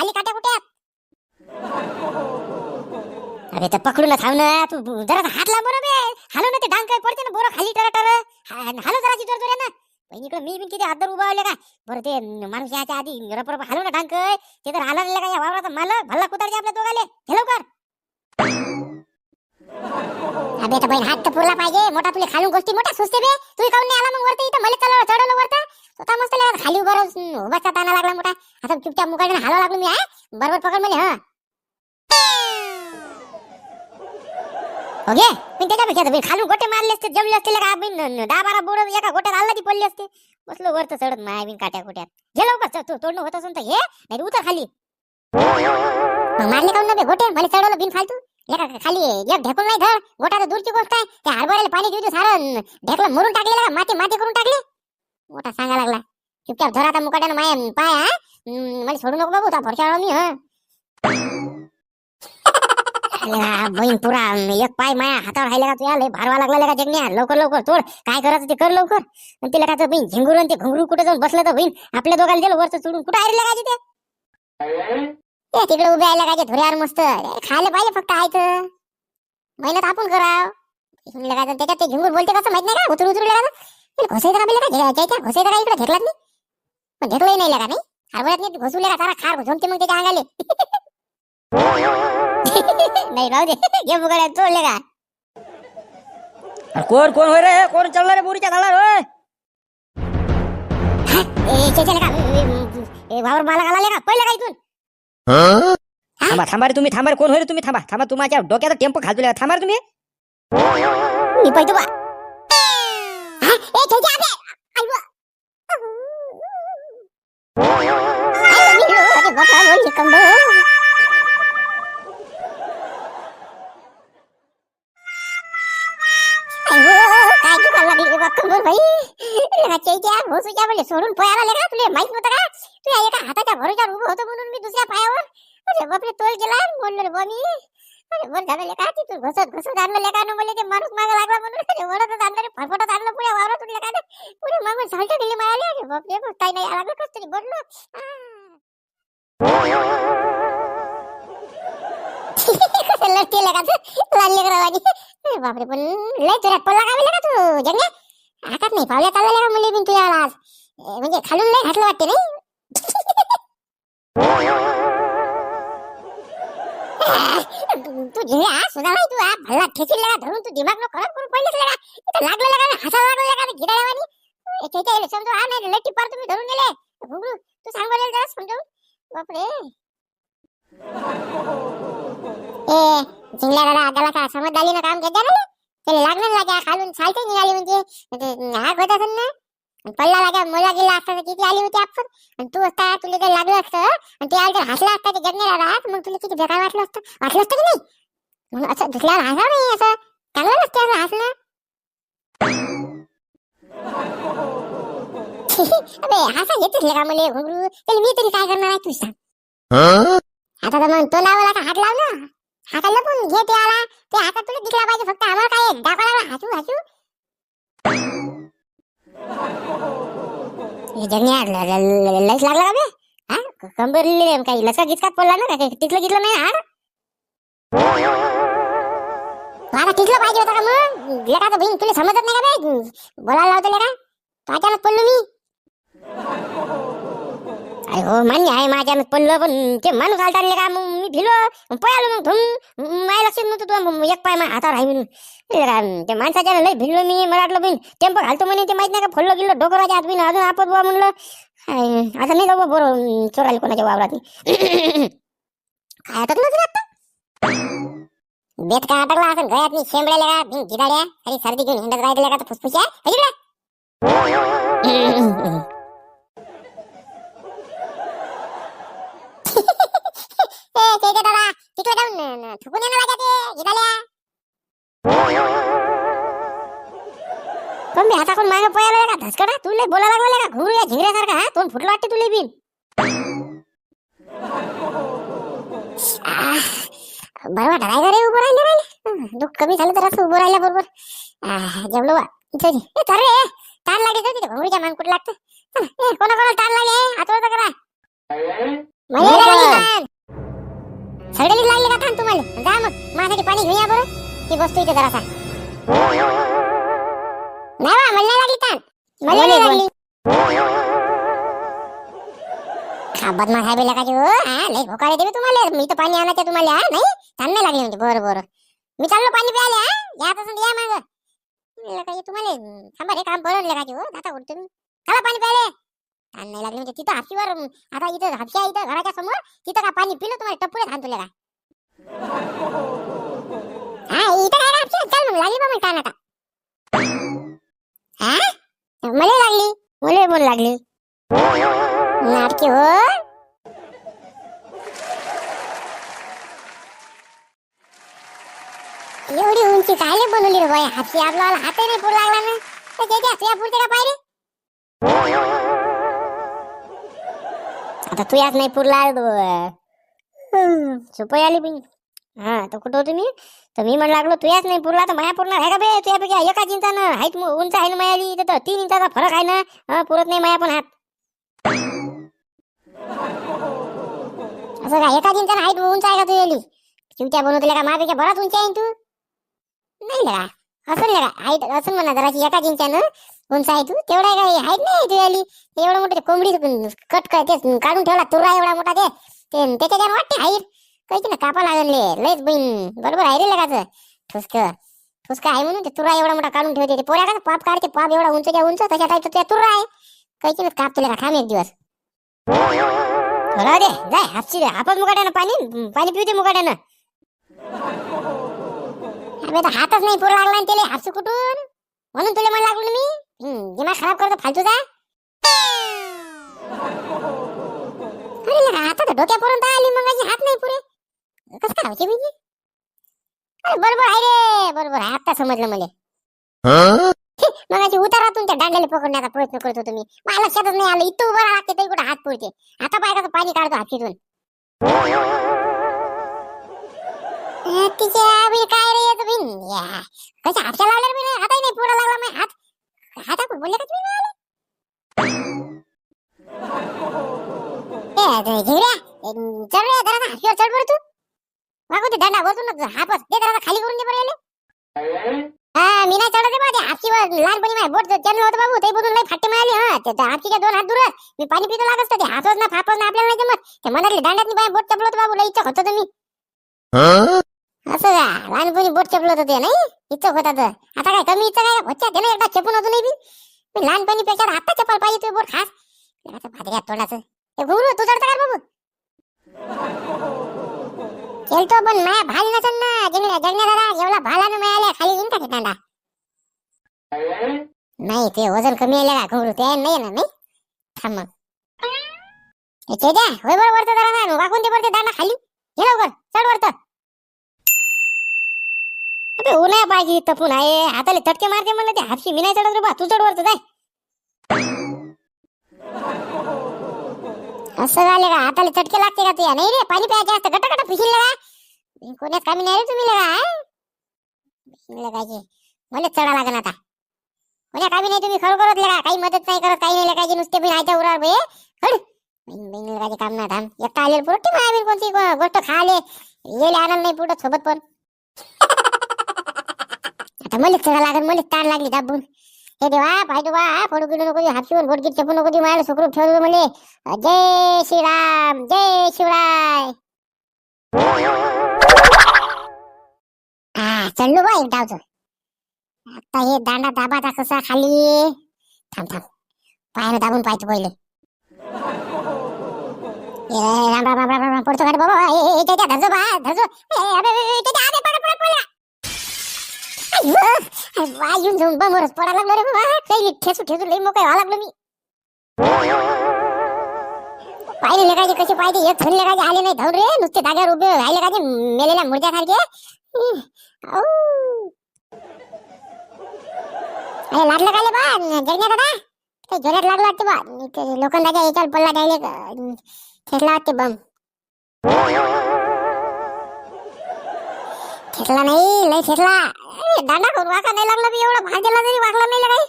खाली काट्या कुठे अरे तर पकडून थांब ना तू जरा हात लांब बरोबर हालो ना ते डांग पडते ना बरं खाली टर टर. हालो जरा जोर जोर ना पण इकडे मी बी किती हात उभा का बरं ते माणूस याच्या आधी रपर हालो ना डांग ते तर हाला का या वावराचा मालक? भल्ला कुतारचे आपल्या दोघाले. हे लवकर. अबे तर बहीण हात तर पुरला पाहिजे. मोठा तुला खालून गोष्टी मोठा सुचते बे. तू काऊन नाही आला मग वरती? इथं मला चढवलं चढवलं वरतं. स्वतः मस्त लगा खाली उभा राहून उभाचा ताना लागला मोठा. आता चुपचाप मुकाने हलवा लागलो मी आहे बरोबर पकड म्हणजे हा. ओके हो मी त्याच्यापेक्षा तर खालून गोटे मारले असते जमले असते का बिन दहा बारा बोड एका गोट्यात आला ती पडली असते. बसलो वरचं चढत माय बिन काट्या कुट्यात घे लवकर तू तोडणं होत असून तर घे नाही उतर खाली. मारले काऊन ना बे गोटे? मला चढवलं बिन फालतू? एका खाली एक ढेकून नाही धर. गोटा तर दूरची गोष्ट आहे. त्या हरभऱ्याला पाणी देऊ सारं. ढेकलं मरून टाकलेलं माती माती करून टाकली? मोठा सांगा लागला. चुपचाप धर आता मुकाट्यानं माय पाय हा? मला सोडू नको बाबू त्या मी हा? बहीण पुरा एक पाय माया हातावर राहिला का तुया? भारवा लागला का जगण्या? लवकर लवकर तोड. काय करायचं ते कर लवकर. आणि तिला काय बहीण झिंगूर ते घुंगरू कुठे जाऊन बसलं तर बहीण? आपल्या दोघांना गेलं वरच चुडून. कुठं आयला काय ते? तिकडे उभे आयला काय धुऱ्यावर मस्त. खायला पाहिजे फक्त आयचं मेहनत आपण कराव. म्हणलं त्याच्यात ते झिंगूर बोलते कसं माहीत नाही का? उतरू उतरू लागा घोसायचं का बिलं का घ्यायच्या घोसायचं का इकडे घेतलात नाही? पण घेतलंही नाही लागा नाही? हरभऱ्यात नाही घोसू लागा सारा खार झोमते मग त्याच्या अंगाले. नाही राहू दे घे बुगाड्या तोडले का अरे कोण कोण होय रे? कोण चालला रे बोरीच्या होय? का वावर मला घालाले का पहिलं का इथून? थांबा थांबा रे तुम्ही थांबा कोण होय रे तुम्ही? थांबा थांबा तुमच्या डोक्याचा टेम्पो खाजूला थांबा रे तुम्ही. मी पहिलं बा. बापा, बोल काय लागली रे बा कंबर भोसूच्या म्हणजे सोडून पळायला लागला तुला? माहीत नव्हतं का? तू एका हाताच्या भरोशावर उभं होतो म्हणून मी दुसऱ्या पायावर. अरे बापरे तोल गेला बोललो रे बा अरे बरं झालं लेका तिथून? घसत घसत आणलं लेका न बोलले ते माणूस मागे लागला म्हणून. अरे वरतच आणलं रे फटफटत आणलं पुढे पुढे मागून सालट मायाले अरे बापरे नाही तरी बोललो. कसं लगा तू लागले करा बापरे पण लय जोरात पल्ला का का तू जंगे हातात नाही पावल्या चालल्या का मुली बिन तुझ्या आज म्हणजे खालून लय घातलं वाटते नाही तू जे आ सुना नाही तू आ भल्ला ठेचील लगा धरून तू दिमाग नो खराब करून पडलीस लगा इथं लागलं लगा हसा लागलं लगा गिडाळ्यावानी याच्या याच्या समजू आ नाही लट्टी पार तुम्ही धरून गेले घुंगरू तू सांग बरं जरा समजावून बापरे. ए जिंगल्या दादा आगाला का समज समजदारी ना काम घेत ना. त्याला लागलं लागा खालून चालते निघाली म्हणजे हा होत असेल ना. आणि पल्ला लागा मुला गेला असता तर किती आली होती आपण. आणि तू असता तुला काही लागलं असतं आणि ते आलं तर हसला असता ते जगणे राहत मग तुला किती बेकार वाटलं असतं. वाटलं असतं की नाही? मग असं दुसऱ्याला हसा नाही असं चांगलं नसतं असं हसणं. अबे हसा येतेच का मला घुंगरू त्याला मी तरी काय करणार आहे तू सांग. आता तर मग तो लावला का हात लाव ना. हाताला पण घे ते आला. ते हातात तुला दिसला पाहिजे फक्त आम्हाला काय दाखवा लागला हसू हसू हे जगण्या ल- ल- ल- लयच लागला का बे हा कंबर काही लचका गिचकात पडला ना काय तिथलं गितलं नाही हा? मला तिथलं पाहिजे होतं का मग? लेका तर बहीण तुला समजत नाही का बे बोलायला लावतो लेका. तो अचानक पडलो मी. अरे हो मान्य आहे माझ्यानं पडलं पण ते माणूस आलता का मग मी भिलो? पळालो मग धुम माय लक्षात नव्हतं तू एक पाय माझ्या हातावर आहे म्हणून. हे रा- माणसाच्या लय भिडलो मी मला वाटलं बिन. टेम्पो घालतो म्हणे ते माहीत नाही का फडलो गेलो डोकराच्या हात बिन अजून आपत बुवा म्हणलं. आता नाही जाऊ बरं चोरायला कोणाच्या वावरात. काय अटकलं तुला आता? बेत काय अटकला असं गळ्यात मी शेंबड्याला का बिन गिदाड्या अरे सर्दी घेऊन हिंडत राहिलेल्या का तर फुसफुश्या इकडे ए ते ते दादा तिकडे जाऊन थुकून येणं लागा ते गिदाल्या पण मी हाता कोण मागे पळायला का धसकडा तुले बोला लागला का? घुरू या झिंगऱ्यासारखा हा? तोंड फुटलं वाटते तुले बिन. आह, बरं वाटा राहिलं रे उभं राहिलं राहिलं. दुःख कमी झालं तर असं उभं राहिलं बरोबर. आह, जेवलो बा इथं कर रे तार लागे तर तिथे घुंगरूच्या मान कुठं लागतं? चल, ए, कोणा कोणाला तार लागे हातवर करा मला सगळ्यांनी लागली का थांब तुम्हाला? जा मग. माझ्यासाठी पाणी घेऊन या बरं. ती बसतो इथे जरासा. नाही बा मला नाही लागली ताण. मला नाही लागली. हा बदमाश आहे बेला का हा लय भोकाळे देवे तुम्हाला. मी तर पाणी आणायचं तुम्हाला हा नाही? ताण नाही लागली म्हणजे बरं बरं. मी चाललो पाणी प्यायला हा? या तसं या माग. तुम्हाला थांबा रे काम बरं का हो. आता उठतो मी चला पाणी प्यायले. आणि नाही लागली म्हणजे तिथं हापशीवर आता इथं हापशी आहे इथं घराच्या समोर तिथं का पाणी पिलं तुम्हाला? टप्पुरे थांबतो का हा इथं काय हापशी चल मग लागली बा मग ताण हा? मला लागली? मुले बोल लागली. नाटकी हो. एवढी उंची कायले बनवली रे बाय हातची आपला हातही नाही पूर लागला ना. तर त्याच्या तुया पुरते का पाहिजे आता तू याच नाही पुरला सोपं आली पण हा तर कुठं होतो मी? तर मी म्हणलं लागलो तुयाच नाही पुरला तर माया पुरणार आहे का बे? तुझ्यापैकी एका इंचानं हाईट उंच आहे ना मायाली तर तीन इंचाचा फरक आहे ना? पुरत नाही माया पण हात. असं का एका इंचानं हाईट उंच आहे का तुझ्या चिमट्या चिवट्या बनवतल्या का? माझ्यापेक्षा बराच उंच आहे ना तू? नाही लगा. असून लगा हाईट असं म्हणा जराशी एका जिंच्यानं उंच आहे तू. तेवढा काय हाईट नाही तू याली एवढं मोठं कोंबडी कट कर ते काढून ठेवला. तुरा एवढा मोठा ते. ते त्याच्या वाटते हाईट. काही ना कापा लागले. लयच बहीण बरोबर आहे रे लगाच. ठुसक. ठुसक आहे म्हणून ते तुरा एवढा मोठा काढून ठेवते. ते पोऱ्या का पाप काढते? पाप एवढा उंच त्या उंच तशा टाईप त्या तुरा आहे. काही ना काप तुला का थांब एक दिवस. राहू दे. जाय हापशी आपण मुकाट्यानं पाणी पाणी पिऊ दे मुकाट्यानं. अबे तर हातच नाही पुरा लागला त्याला हापशी कुठून? म्हणून तुला मला लागलो मी? दिमाग खराब करतो फालतूचा? अरे तर डोक्यापर्यंत आली मग माझी हात नाही पुरे. कसं काय होते म्हणजे? अरे बरोबर आहे रे बरोबर आहे आता समजलं मला. मग उतारातून त्या दांड्याला पकडण्याचा प्रयत्न करत होतो मी. मला लक्षातच नाही आलं इथं उभं लागते तरी कुठे हात पुरते. आता पाय पाणी काढतो हातीतून तिच्या बी काय रे बिन? या कशा मी हातही नाही पुरा लागला मी हात. हाता बोलले का तुम्ही मला? ए चढ रे जरा चढ बरं तू. ते दंडा हापस ते जरा खाली करून दे बरं याले. हा मी नाही चढत बा ते हापशीवर लहानपणी माझ्या बोट चढलं होतं बाबू ते बघून लई फाटे मिळाली हा. ते हापशीच्या दोन हात दूर मी पाणी पितो लागत ते हातच ना फापच ना आपल्याला नाही जमत. ते मनातले दांड्यात बोट चपलो होतं बाबू लई इच्छा होतं तुम्ही असं का? लहानपणी बोट चपलं होतं ते नाही? इच्छा होता तर. आता काय कमी इतकं काय? होत्या ते एकदा चपून होतो नाही बी? मी लहानपणी पेक्षा आता चपल पाहिजे तुम्ही बोट खास. आता भादऱ्या तोंडाचं. ते घुमरू तू चढता का बाबू खेळतो पण माया भाल नसेल ना. जगण्या जगण्या दादा एवढा भालानं मिळाल्या खाली येईन का खेटांडा नाही ते वजन कमी आलं का घुमरू ते नाही ना नाही? थांब मग. हे होय बरं वरतं जरा ना वाकून ते वरते दांडा खाली? हे लवकर चढ वरतं अबे उन्हाळ्या पाहिजे तपून आहे हाताले तटके मारते म्हणलं ते. हातशी मी नाही चढत रे बा. तू चढ वरतं असं झाले का? हाताला चटके लागते का तुया? नाही रे पाणी प्यायचे असतं. गट गट पिशील का कोण्यात कामी नाही रे तुम्ही लगा लगायचे मला चढा लागेल आता. कोण्या कामी नाही तुम्ही? खरोखरच लगा. काही मदत नाही करत काही नाही लगायचे नुसते बी आयत्या उरावर बे हड बहिणी बिन लगायचे काम ना थांब. एकटा आलेलं पुरते माया कोणती गोष्ट खाले. येले आनंद नाही पुढं सोबत पण. आता मलेच चढा लागेल मलेच ताण लागली दाबून हे देवा पाहिजे बा फोडू गिडू नको हापशीवर गिट चपू नको देऊ, मला सुखरूप ठेवलं जय श्रीराम जय शिवराय हा चढलो बा एक डावच आता हे दांडा दाबाचा कसा खाली थांब थांब पायानं दाबून पाहतो पहिले ए, राम राम राम राम राम पडतो का रे बाबा ए, ए, ए, त्याच्या धरजो बा धरजो ए, अबे, अबे, अबे, त्याच्या अरे, पड पड अरे वा येऊन जाऊन बमरच पडा लागलो रे बाबा. काही ठेसू ठेसू लई मोकळे व्हा लागलो मी. पाहिले लगायचे कसे पाहिजे एक थन लगायचे आले नाही धावून रे. नुसते धाग्यावर उभे राहिले का मेलेल्या मुर्द्यासारखे हं, अरे लागलं का बा? जगण्या दादा? ते जोरात लागलं वाटते बा. मी ते लोखंडाच्या याच्यावर पडला द्यायले ठेसला वाटते बम. ठेसला नाही लय ठेसला अरे, दांडा करून वाका नाही लागला मी एवढा भार दिला तरी वाकला नाही लगाय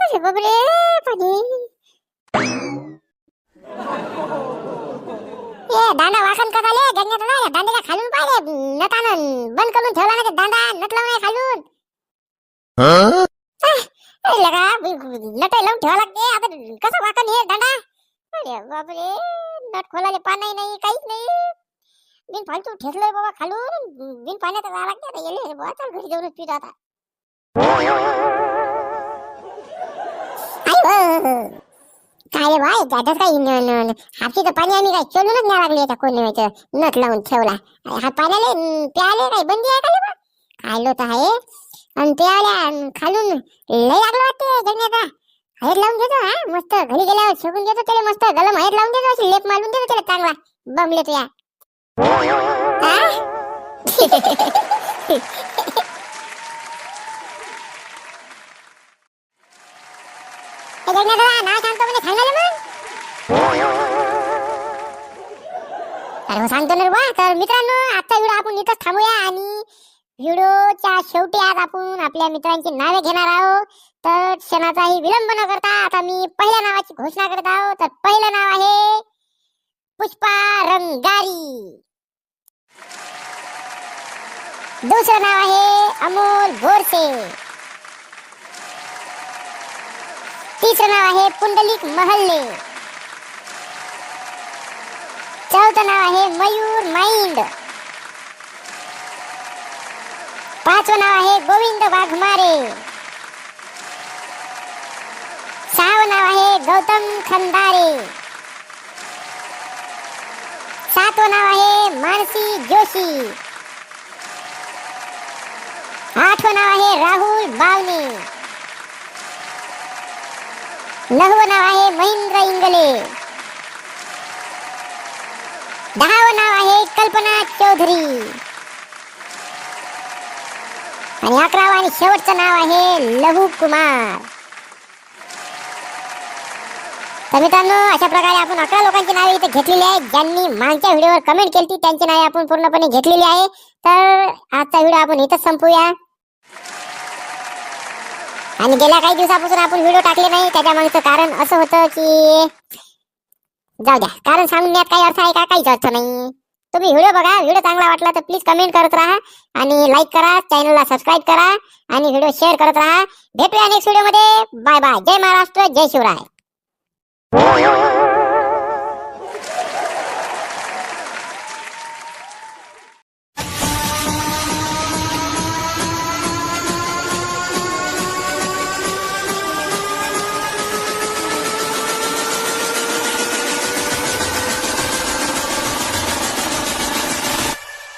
अरे बापरे पाणी. ए दांडा वाकन का झाले? गंगात ना दांड्याच्या खालून पाहिले. नटानं बंद करून ठेवला ना ते दांडा नटला नाही खालून. अरे लगा नट लावून ठेवा लागते. आता कसं वाकन हे दांडा? अरे बापरे नट खोलाले पाणी नाही काहीच नाही. बिन फालतू ठेसलोय बाबा खालून. बिन पाण्यात जावं लागते आता. येले बुवा चल घरी जाऊनच पित आता. काय रे बाय त्याच्यात काही हापशीचं पाणी आम्ही काय चलूनच नाही लागले त्या कोणी नट लावून ठेवला. हा पाण्याले प्याले काय? बंदी आहे का खायलो तर आहे. आणि प्याल्या अन खालून लय लागलं वाटते जगण्याचा हयत लावून घेतो हा मस्त. घरी गेल्यावर शेकून घेतो त्याला मस्त. गलम हयत लावून देतो अशी लेप मारून देतो त्याला चांगला. बमले तुया अरे सांगतो ना बा तर मित्रांनो आजचा व्हिडिओ आपण इथंच थांबूया आणि व्हिडिओच्या शेवटी आज आपण आपल्या मित्रांची नावे घेणार आहोत तर क्षणाचाही विलंब न करता आता मी पहिल्या नावाची घोषणा करत आहोत तर पहिलं नाव आहे पुष्पा रंगारी दुसरं नाव आहे अमोल बोरसे तिसरं नाव आहे पुंडलिक महल्ले. चौथं नाव आहे मयूर माइंड. पाचवं नाव आहे गोविंद वाघमारे. सहावं नाव आहे गौतम खंदारे. सातवं नाव आहे मानसी जोशी. आठवं नाव आहे राहुल बावने. नववं नाव आहे महेंद्र इंगले. दहावं नाव आहे कल्पना चौधरी. आणि अकरावं आणि शेवटचं नाव आहे लहू कुमार. तर मित्रांनो अशा प्रकारे आपण अकरा लोकांची नावे इथे घेतलेले आहे. ज्यांनी मागच्या व्हिडिओवर कमेंट केली त्यांची नावे आपण पूर्णपणे घेतलेली आहे. तर आजचा व्हिडिओ आपण इथंच संपूया. आणि गेल्या काही दिवसापासून आपण व्हिडिओ टाकले नाही त्याच्या मागचं कारण असं होतं की जाऊ द्या. कारण सांगण्यात काही अर्थ आहे का? काहीच अर्थ नाही. तुम्ही व्हिडिओ बघा व्हिडिओ चांगला वाटला तर प्लीज कमेंट करत राहा आणि लाईक करा चॅनलला सबस्क्राईब करा आणि व्हिडिओ शेअर करत राहा. भेटूया नेक्स्ट व्हिडिओमध्ये. बाय बाय जय महाराष्ट्र जय शिवराय.